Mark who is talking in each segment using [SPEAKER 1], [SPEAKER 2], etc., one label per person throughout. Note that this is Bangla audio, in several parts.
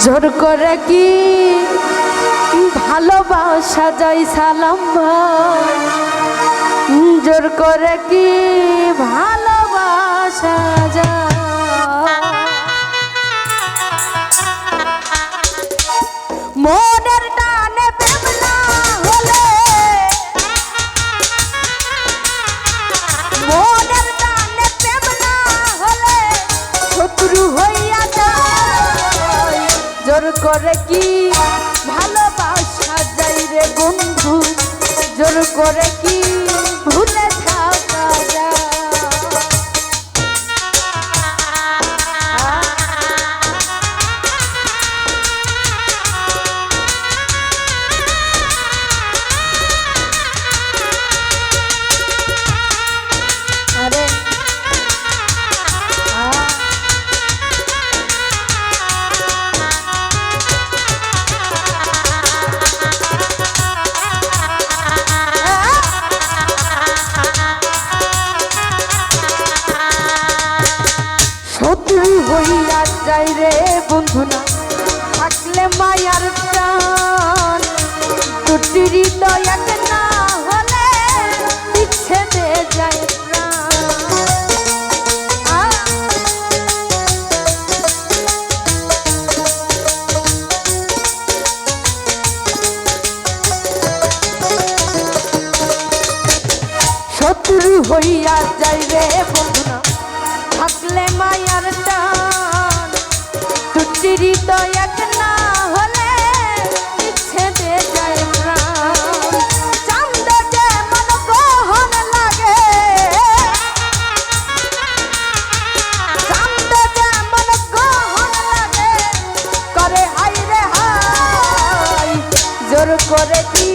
[SPEAKER 1] জোর করে কি ভালোবাসা যাই সালাম জোর করে কি ভালোবাসা যায়? জোর করে কি? ভালোবাসা যাই রে বন্ধু জোর করে কি? ভুলে বন্ধু না থাকলে মায়ার টান দুটি হৃদয় এক না হলে যায় শত্রু হইয়া যাই রে বন্ধুনা থাকলে মায়ার করে কি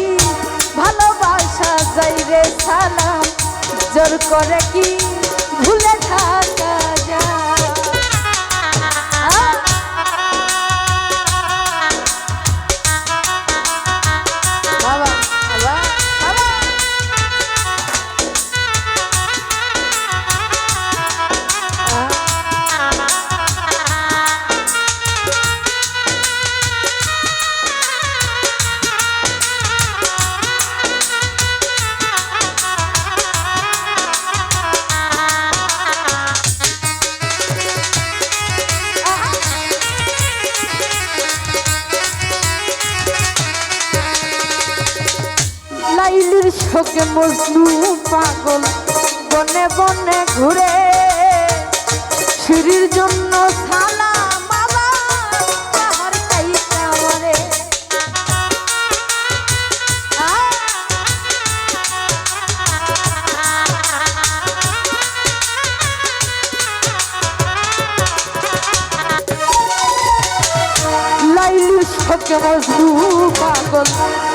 [SPEAKER 1] ভালোবাসা যাই রে সালাম? জোর করে কি ভুলে থাকা লাইলির শোকে মজনু পাগল বনে বনে ঘুরে। সিঁড়ির জন্য শোকে মজনু পাগল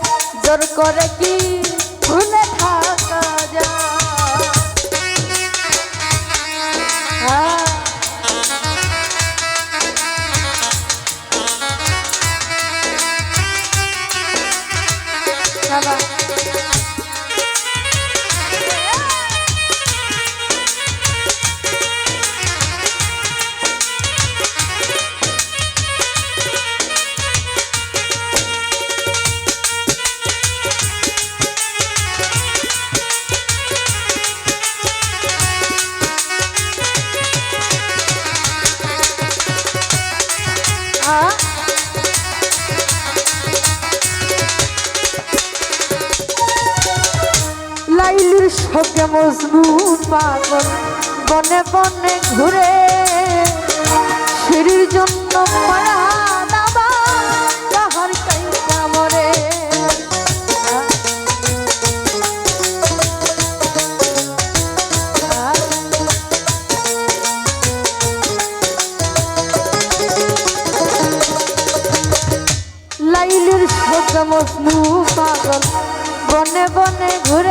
[SPEAKER 1] জোর করে কি? ভুলে যে মজনুন পাগল বনে বনে ঘুরে। সিঁড়ির জন্য মারা মজনু পাগল বনে বনে ঘুরে।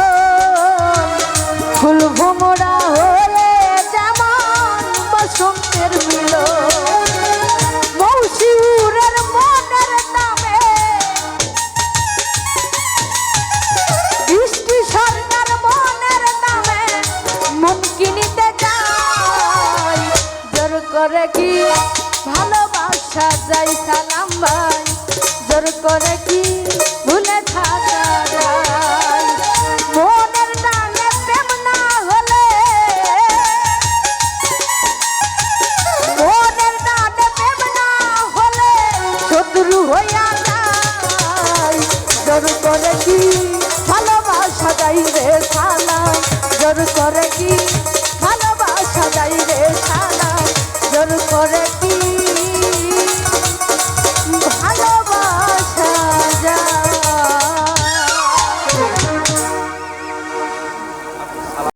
[SPEAKER 1] করে কি? ভালোবাসা যাই সালাম ভাই। জোর করে কি? ভুলে থাকা মনের প্রেম না হলে শত্রু হইয়া যায় জোর করে কি? ভালোবাসা যাই রে করে কি? নজর করে কি? ভালো